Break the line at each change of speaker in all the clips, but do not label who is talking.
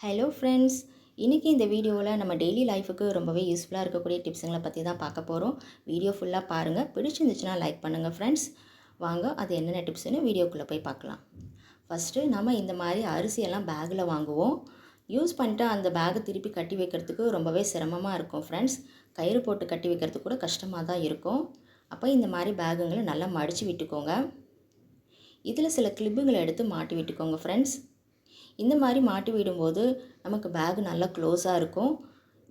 Hello friends இன்றைக்கி இந்த வீடியோவில் நம்ம டெய்லி லைஃபுக்கு ரொம்பவே யூஸ்ஃபுல்லாக இருக்கக்கூடிய டிப்ஸுங்களை பற்றி தான் பார்க்க போகிறோம் வீடியோ ஃபுல்லாக பாருங்கள் பிடிச்சிருந்துச்சுன்னா லைக் பண்ணுங்கள் ஃப்ரெண்ட்ஸ் வாங்க அது என்னென்ன டிப்ஸ்னு வீடியோக்குள்ளே போய் பார்க்கலாம். ஃபஸ்ட்டு நம்ம இந்த மாதிரி அரிசியெல்லாம் பேக்கில் வாங்குவோம். யூஸ் பண்ணிட்டு அந்த பேக்கை திருப்பி கட்டி வைக்கிறதுக்கு ரொம்பவே சிரமமாக இருக்கும் ஃப்ரெண்ட்ஸ் கயிறு போட்டு கட்டி வைக்கிறதுக்கு கூட கஷ்டமாக தான் இருக்கும். அப்போ இந்த மாதிரி பேகுங்களை நல்லா மடித்து விட்டுக்கோங்க. இதில் சில கிளிப்புங்களை எடுத்து மாட்டி விட்டுக்கோங்க ஃப்ரெண்ட்ஸ் இந்த மாதிரி மாட்டி விடும்போது நமக்கு பேக் நல்லா க்ளோஸாக இருக்கும்.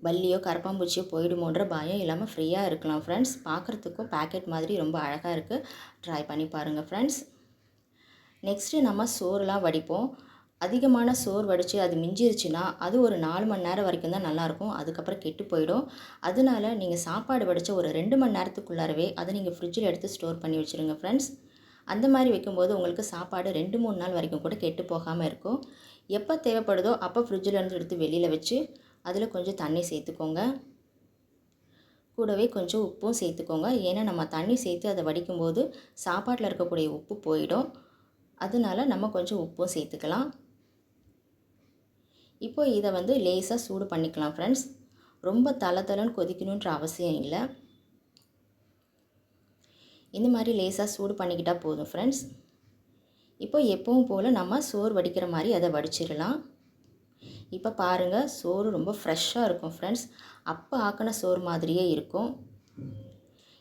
பல்லியோ கரப்பாம்பூச்சியோ போயிடுமோன்ற பயம் இல்லாமல் ஃப்ரீயாக இருக்கலாம் ஃப்ரெண்ட்ஸ் பார்க்குறதுக்கும் பேக்கெட் மாதிரி ரொம்ப அழகாக இருக்குது ட்ரை பண்ணி பாருங்கள் ஃப்ரெண்ட்ஸ் நெக்ஸ்ட்டு நம்ம சோறுலாம் வடிப்போம். அதிகமான சோறு வடித்து அது மிஞ்சிருச்சுன்னா அது ஒரு நாலு மணி நேரம் வரைக்கும் தான் நல்லாயிருக்கும் அதுக்கப்புறம் கெட்டு போயிடும். அதனால நீங்கள் சாப்பாடு வடித்த ஒரு ரெண்டு மணி நேரத்துக்குள்ளாரவே அதை நீங்கள் ஃப்ரிட்ஜில் எடுத்து ஸ்டோர் பண்ணி வச்சுருங்க ஃப்ரெண்ட்ஸ் அந்த மாதிரி வைக்கும்போது உங்களுக்கு சாப்பாடு ரெண்டு மூணு நாள் வரைக்கும் கூட கெட்டு போகாமல் இருக்கும். எப்போ தேவைப்படுதோ அப்போ ஃப்ரிட்ஜில் இருந்து எடுத்து வெளியில் வச்சு அதில் கொஞ்சம் தண்ணி சேர்த்துக்கோங்க. கூடவே கொஞ்சம் உப்பும் சேர்த்துக்கோங்க. ஏன்னா நம்ம தண்ணி சேர்த்து அதை வடிக்கும்போது சாப்பாட்டில் இருக்கக்கூடிய உப்பு போயிடும். அதனால நம்ம கொஞ்சம் உப்பும் சேர்த்துக்கலாம். இப்போ இதை வந்து லேசாக சூடு பண்ணிக்கலாம் ஃப்ரெண்ட்ஸ் ரொம்ப தலை தலைன்னு கொதிக்கணுன்ற அவசியம் இல்லை. இந்த மாதிரி லேசாக சூடு பண்ணிக்கிட்டால் போதும் ஃப்ரெண்ட்ஸ் இப்போ எப்பவும் போல் நம்ம சோறு வடிக்கிற மாதிரி அதை வடிச்சிடலாம். இப்போ பாருங்கள் சோறு ரொம்ப ஃப்ரெஷ்ஷாக இருக்கும் ஃப்ரெண்ட்ஸ் அப்போ ஆக்கின சோறு மாதிரியே இருக்கும்.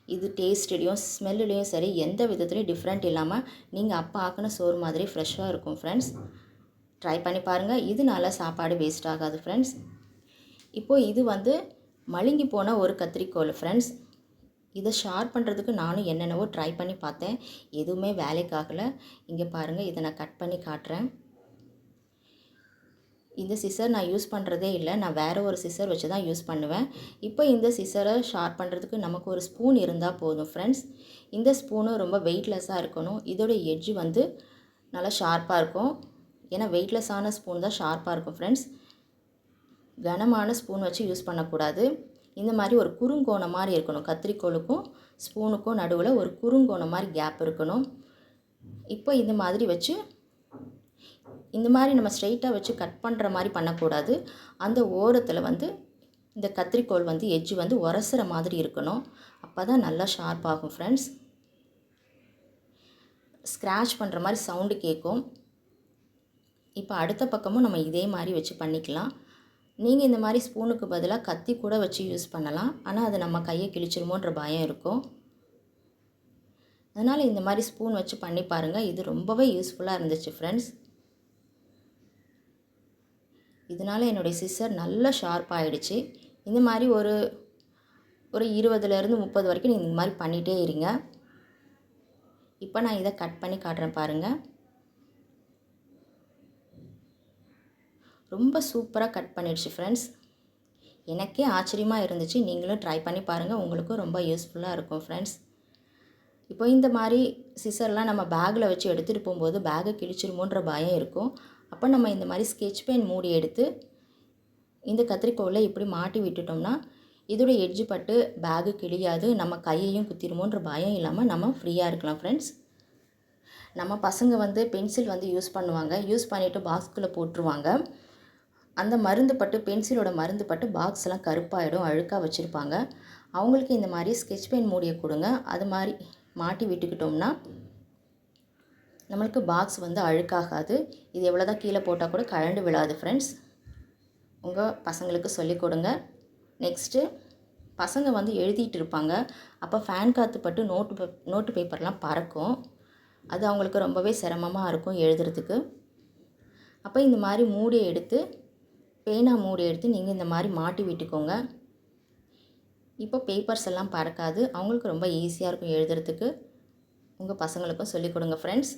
இது டேஸ்ட்லேயும் ஸ்மெல்லுலேயும் சரி எந்த விதத்துலையும் டிஃப்ரெண்ட் இல்லாமல் நீங்கள் அப்போ ஆக்கின சோறு மாதிரி ஃப்ரெஷ்ஷாக இருக்கும் ஃப்ரெண்ட்ஸ் ட்ரை பண்ணி பாருங்கள் இதனால சாப்பாடு வேஸ்ட் ஆகாது ஃப்ரெண்ட்ஸ் இப்போது இது வந்து மழுங்கி போன ஒரு கத்திரிக்கோல் ஃப்ரெண்ட்ஸ் இதை ஷார்ப் பண்ணுறதுக்கு நானும் என்னென்னவோ ட்ரை பண்ணி பார்த்தேன். எதுவுமே வேலைக்காகலை இங்கே பாருங்கள் இதை நான் கட் பண்ணி காட்டுறேன். இந்த சிசர் நான் யூஸ் பண்ணுறதே இல்லை. நான் வேறு ஒரு சிசர் வச்சு தான் யூஸ் பண்ணுவேன். இப்போ இந்த சிசரை ஷார்ப் பண்ணுறதுக்கு நமக்கு ஒரு ஸ்பூன் இருந்தால் போதும் ஃப்ரெண்ட்ஸ் இந்த ஸ்பூனும் ரொம்ப வெயிட்லெஸ்ஸாக இருக்கணும். இதோட எட்ஜு வந்து நல்லா ஷார்ப்பாக இருக்கும். ஏன்னா வெயிட்லெஸ்ஸான ஸ்பூன் தான் ஷார்ப்பாக இருக்கும் ஃப்ரெண்ட்ஸ் கனமான ஸ்பூன் வச்சு யூஸ் பண்ணக்கூடாது. இந்த மாதிரி ஒரு குறுங்கோணம் மாதிரி இருக்கணும். கத்திரிக்கோலுக்கும் ஸ்பூனுக்கும் நடுவில் ஒரு குறுங்கோணம் மாதிரி கேப் இருக்கணும். இப்போ இந்த மாதிரி வச்சு இந்த மாதிரி நம்ம ஸ்ட்ரெயிட்டாக வச்சு கட் பண்ணுற மாதிரி பண்ணக்கூடாது. அந்த ஓரத்தில் வந்து இந்த கத்திரிக்கோள் வந்து எஜ்ஜு வந்து உரசுற மாதிரி இருக்கணும். அப்போ தான் நல்லா ஷார்ப் ஆகும் ஃப்ரெண்ட்ஸ் ஸ்க்ராட்ச் பண்ணுற மாதிரி சவுண்டு கேட்கும் இப்போ அடுத்த பக்கமும் நம்ம இதே மாதிரி வச்சு பண்ணிக்கலாம். நீங்கள் இந்த மாதிரி ஸ்பூனுக்கு பதிலாக கத்தி கூட வச்சு யூஸ் பண்ணலாம். ஆனால் அது நம்ம கையை கிழிச்சிருமோன்ற பயம் இருக்கும். அதனால் இந்த மாதிரி ஸ்பூன் வச்சு பண்ணி பாருங்கள் இது ரொம்பவே யூஸ்ஃபுல்லாக இருந்துச்சு ஃப்ரெண்ட்ஸ் இதனால் என்னுடைய சிஸ்டர் நல்ல ஷார்ப் ஆகிடுச்சு இந்த மாதிரி ஒரு ஒரு இருபதுலேருந்து முப்பது வரைக்கும் நீங்கள் இந்த மாதிரி பண்ணிகிட்டே இருங்க. இப்போ நான் இதை கட் பண்ணி காட்டுறேன் பாருங்கள் ரொம்ப சூப்பராக கட் பண்ணிடுச்சு ஃப்ரெண்ட்ஸ் எனக்கே ஆச்சரியமாக இருந்துச்சு. நீங்களும் ட்ரை பண்ணி பாருங்கள் உங்களுக்கும் ரொம்ப யூஸ்ஃபுல்லாக இருக்கும் ஃப்ரெண்ட்ஸ் இப்போ இந்த மாதிரி சிசர்லாம் நம்ம பேக்கில் வச்சு எடுத்துகிட்டு போகும்போது பேகை கிழிச்சிருமோன்ற பயம் இருக்கும். அப்போ நம்ம இந்த மாதிரி ஸ்கெட்ச் பென் மூடி எடுத்து இந்த கத்திரிக்கோவில் இப்படி மாட்டி விட்டுட்டோம்னா இதோட எட்ஜு பட்டு பேகு கிழியாது நம்ம கையையும் குத்திருமோன்ற பயம் இல்லாமல் நம்ம ஃப்ரீயாக இருக்கலாம் ஃப்ரெண்ட்ஸ் நம்ம பசங்க வந்து பென்சில் வந்து யூஸ் பண்ணுவாங்க. யூஸ் பண்ணிவிட்டு பாக்ஸ்குள்ளே போட்டுருவாங்க. அந்த மருந்து பட்டு பென்சிலோட மருந்து பட்டு பாக்ஸ்லாம் கருப்பாயிடும் அழுக்காக வச்சுருப்பாங்க. அவங்களுக்கு இந்த மாதிரி ஸ்கெட்ச் பென் மூடியை கொடுங்க. அது மாதிரி மாட்டி விட்டுக்கிட்டோம்னா நம்மளுக்கு பாக்ஸ் வந்து அழுக்காகாது. இது எவ்வளோ தான் கீழே போட்டால் கூட கழண்டு விழாது ஃப்ரெண்ட்ஸ் உங்கள் பசங்களுக்கு சொல்லிக் கொடுங்க. நெக்ஸ்ட்டு பசங்க வந்து எழுதிட்டு இருப்பாங்க. அப்போ ஃபேன் காற்று பட்டு நோட்டு பே நோட்டு பேப்பர்லாம் பறக்கும். அது அவங்களுக்கு ரொம்பவே சிரமமாக இருக்கும் எழுதுறதுக்கு. அப்போ இந்த மாதிரி மூடியை எடுத்து பேனா மூடி எடுத்து நீங்கள் இந்த மாதிரி மாட்டி விட்டுக்கோங்க. இப்போ பேப்பர்ஸ் எல்லாம் பறக்காது. அவங்களுக்கு ரொம்ப ஈஸியாக இருக்கும் எழுதுறதுக்கு. உங்கள் பசங்களுக்கும் சொல்லிக் கொடுங்க ஃப்ரெண்ட்ஸ்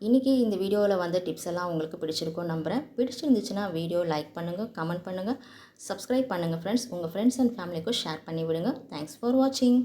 இன்றைக்கி இந்த வீடியோவில் வந்த டிப்ஸ் எல்லாம் உங்களுக்கு பிடிச்சிருக்கும் நம்புகிறேன் பிடிச்சிருந்துச்சுன்னா வீடியோ லைக் பண்ணுங்கள் கமெண்ட் பண்ணுங்கள் சப்ஸ்கிரைப் பண்ணுங்கள் ஃப்ரெண்ட்ஸ் உங்கள் ஃப்ரெண்ட்ஸ் அண்ட் ஃபேமிலிக்கும் ஷேர் பண்ணி விடுங்க தேங்க்ஸ் ஃபார் வாட்சிங்